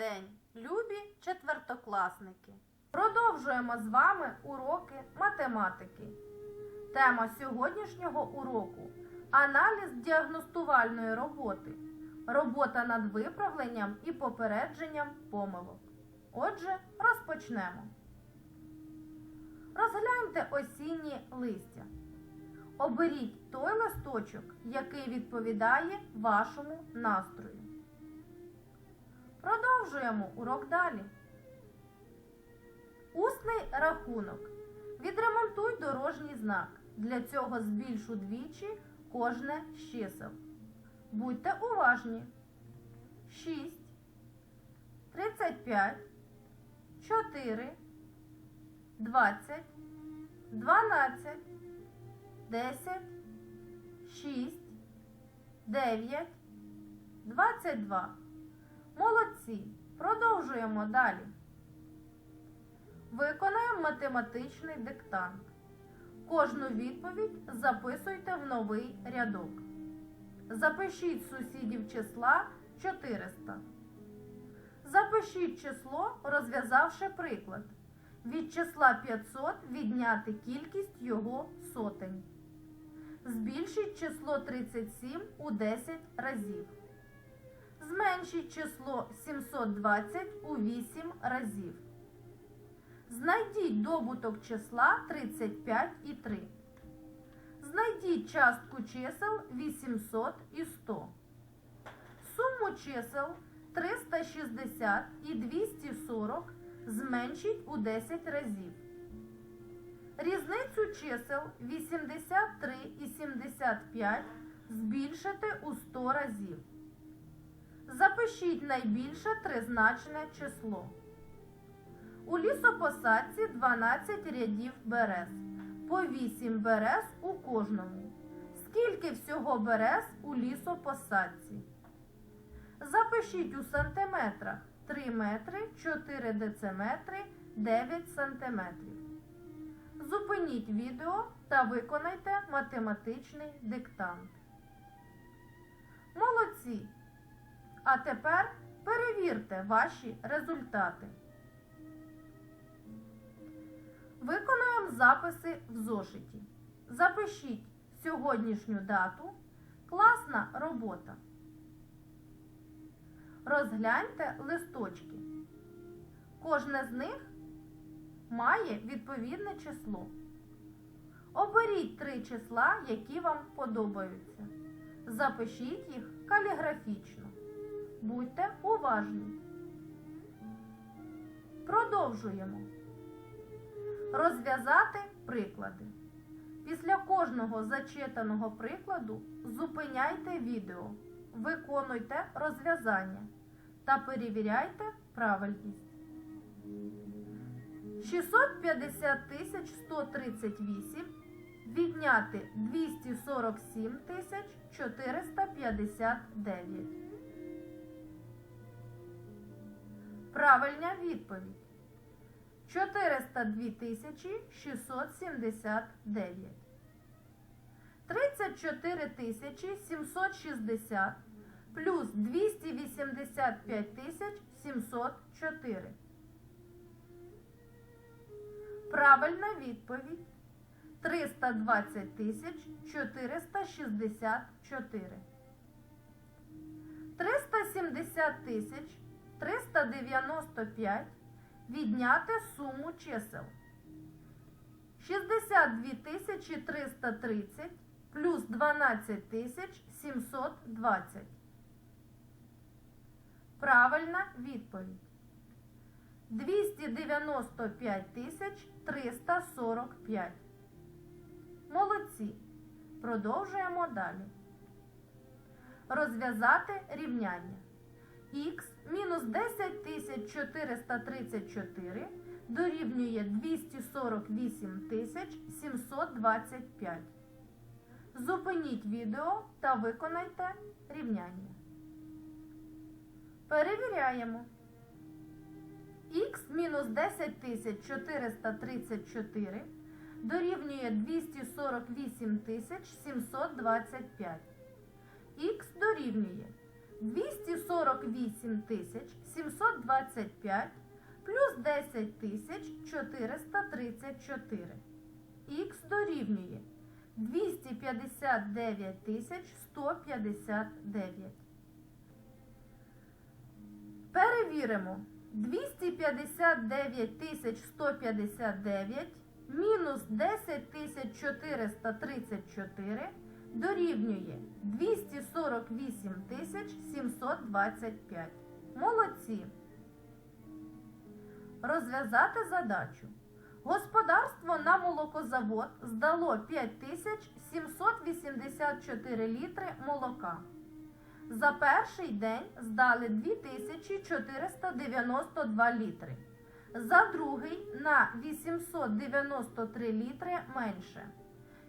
день, любі четвертокласники! Продовжуємо з вами уроки математики. Тема сьогоднішнього уроку аналіз діагностувальної роботи. Робота над виправленням і попередженням помилок. Отже, розпочнемо. Розгляньте осінні листя. Оберіть той листочок, який відповідає вашому настрою. Продовжуємо урок далі. Усний рахунок. Відремонтуй дорожній знак. Для цього збільшу двічі кожне з чисел. Будьте уважні. 6, 35, 4, 20, 12, 10, 6, 9, 22. Молодці. Продовжуємо далі. Виконаємо математичний диктант. Кожну відповідь записуйте в новий рядок. Запишіть сусідів числа 400. Запишіть число, розв'язавши приклад. Від числа 500 відняти кількість його сотень. Збільшіть число 37 у 10 разів. Зменшіть число 720 у 8 разів. Знайдіть добуток числа 35 і 3. Знайдіть частку чисел 800 і 100. Суму чисел 360 і 240 зменшіть у 10 разів. Різницю чисел 83 і 75 збільшити у 100 разів. Запишіть найбільше тризначне число. У лісопосадці 12 рядів берез. По 8 берез у кожному. Скільки всього берез у лісопосадці? Запишіть у сантиметрах 3 метри, 4 дециметри, 9 сантиметрів. Зупиніть відео та виконайте математичний диктант. Молодці! А тепер перевірте ваші результати. Виконуємо записи в зошиті. Запишіть сьогоднішню дату. Класна робота. Розгляньте листочки. Кожне з них має відповідне число. Оберіть три числа, які вам подобаються. Запишіть їх каліграфічно. Будьте уважні. Продовжуємо. Розв'язати приклади. Після кожного зачитаного прикладу зупиняйте відео, виконуйте розв'язання та перевіряйте правильність. 650 тисяч 138 відняти 247 тисяч 459. Правильна відповідь. 402 тисячі 679. 34 тисячі 760 плюс 285 тисяч 704. Правильна відповідь. 320 тисяч 464. 370 тисяч 395 відняти суму чисел. 62 330 плюс 12 720. Правильна відповідь. 295 345. Молодці. Продовжуємо далі. Розв'язати рівняння. Х мінус 10 434 дорівнює 248 725. Zупиніть відео та виконайте рівняння. Перевіряємо. Х мінус 10 434 дорівнює 248 725. Х дорівнює 248 тисяч 725 плюс 10 тисяч 434. Х дорівнює 259 тисяч 159. Перевіримо. 259 тисяч 159 мінус 10 тисяч 434 дорівнює 248 тисяч 725. Молодці. Розв'язати задачу. Господарство на молокозавод здало 5784 літри молока. За перший день здали 2492 літри. За другий на 893 літри менше,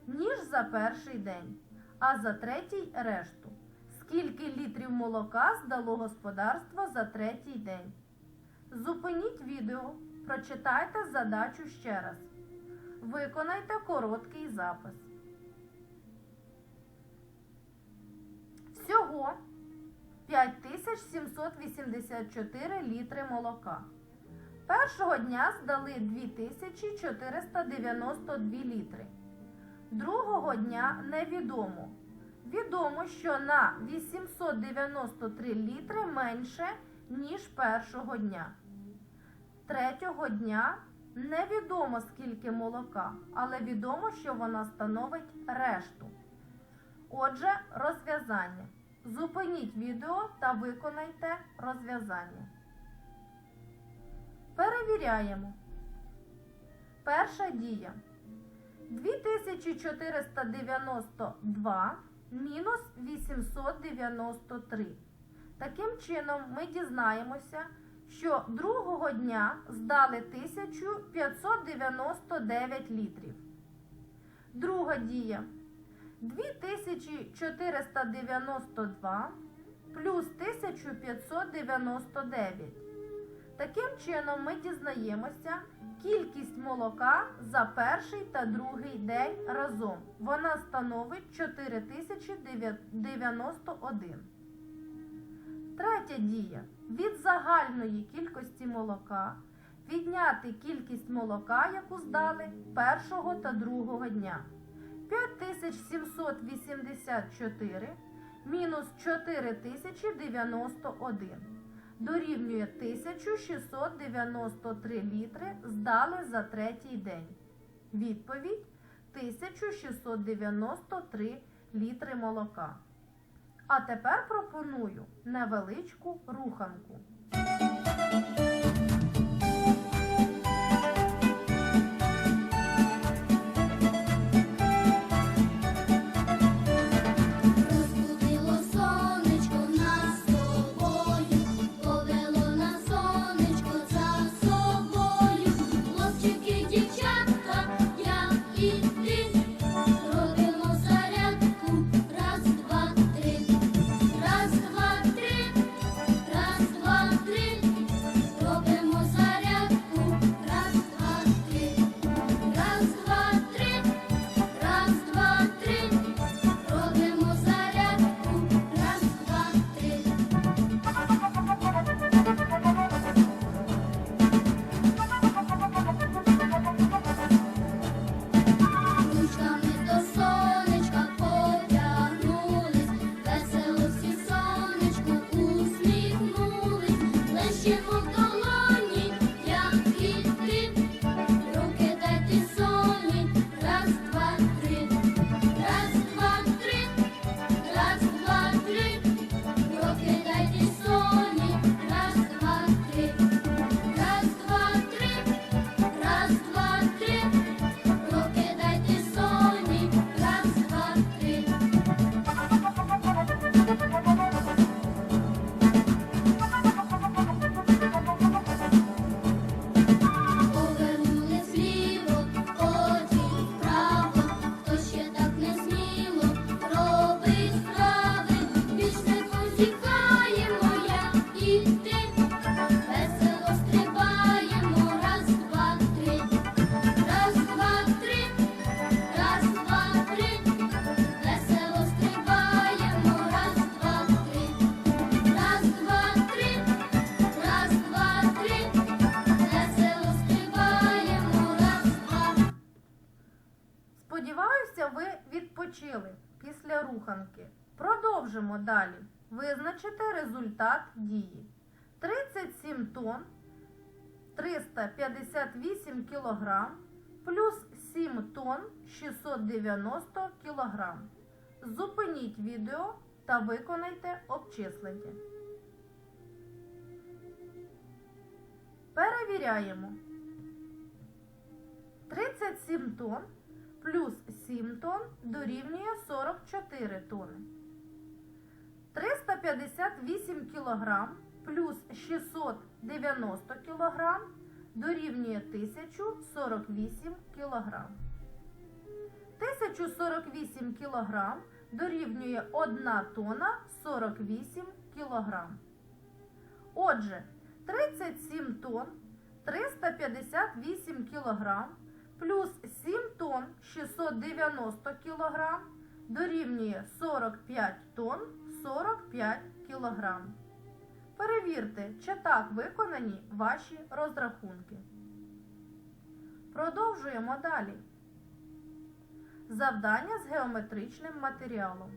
ніж за перший день, а за третій решту. Скільки літрів молока здало господарство за третій день? Зупиніть відео, прочитайте задачу ще раз. Виконайте короткий запис. Всього 5784 літри молока. Першого дня здали 2492 літри. Другого дня невідомо. Відомо, що на 893 літри менше, ніж першого дня. Третього дня невідомо скільки молока, але відомо, що вона становить решту. Отже, розв'язання. Зупиніть відео та виконайте розв'язання. Перевіряємо. Перша дія. 2492 мінус 893. Таким чином, ми дізнаємося, що другого дня здали 1599 літрів. Друга дія. 2492 плюс 1599. Таким чином ми дізнаємося кількість молока за перший та другий день разом. Вона становить 4091. Третя дія. Від загальної кількості молока відняти кількість молока, яку здали першого та другого дня. 5784 мінус 4091 дорівнює 1693 літри здали за третій день. Відповідь 1693 літри молока. А тепер пропоную невеличку руханку. Продовжимо далі. Визначити результат дії. 37 тонн 358 кілограм плюс 7 тонн 690 кілограм. Зупиніть відео та виконайте обчислення. Перевіряємо. 37 тонн плюс 7 тонн дорівнює 44 тонни. 358 кг плюс 690 кг дорівнює 1048 кг. 1048 кг дорівнює 1 тонна 48 кг. Отже, 37 тонн 358 кг плюс 7 тонн 690 кг дорівнює 45 тонн 45 кг. Перевірте, чи так виконані ваші розрахунки. Продовжуємо далі. Завдання з геометричним матеріалом.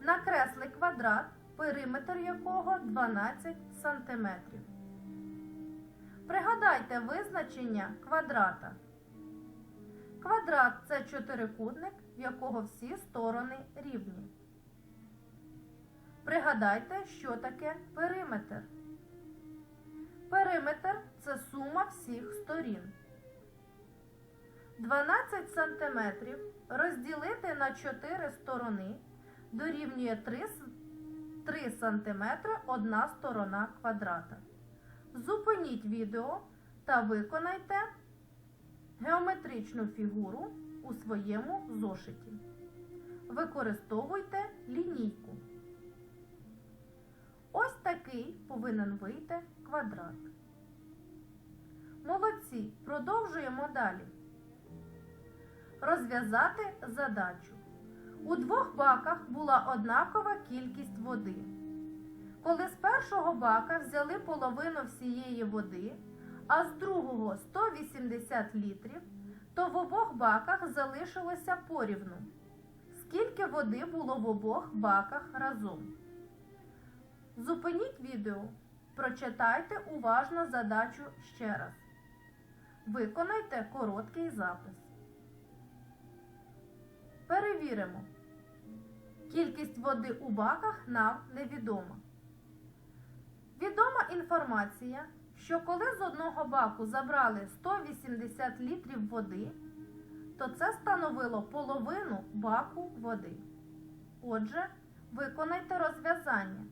Накресли квадрат, периметр якого 12 см. Пригадайте визначення квадрата. Квадрат це чотирикутник, в якого всі сторони рівні. Пригадайте, що таке периметр. Периметр це сума всіх сторін. 12 см розділити на 4 сторони дорівнює 3, 3 см одна сторона квадрата. Зупиніть відео та виконайте геометричну фігуру у своєму зошиті. Використовуйте лінійку. Ось такий повинен вийти квадрат. Молодці. Продовжуємо далі. Розв'язати задачу. У двох баках була однакова кількість води. Коли з першого бака взяли половину всієї води, а з другого 180 літрів, то в обох баках залишилося порівну. Скільки води було в обох баках разом? Зупиніть відео, прочитайте уважно задачу ще раз. Виконайте короткий запис. Перевіримо. Кількість води у баках нам невідома. Відома інформація, що коли з одного баку забрали 180 літрів води, то це становило половину баку води. Отже, виконайте розв'язання.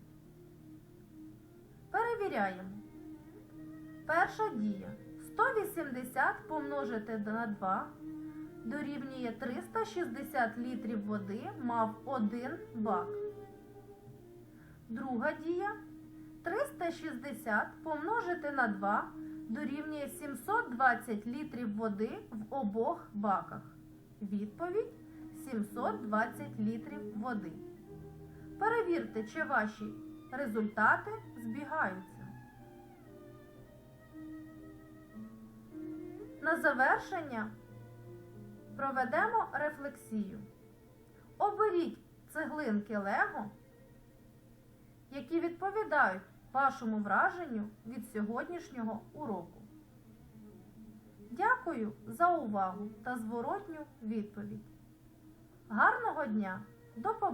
Перевіряємо. Перша дія. 180 помножити на 2 дорівнює 360 літрів води мав один бак. Друга дія. 360 помножити на 2 дорівнює 720 літрів води в обох баках. Відповідь 720 літрів води. Перевірте, чи ваші результати збігаються. На завершення проведемо рефлексію. Оберіть цеглинки Лего, які відповідають вашому враженню від сьогоднішнього уроку. Дякую за увагу та зворотню відповідь. Гарного дня! До побачення!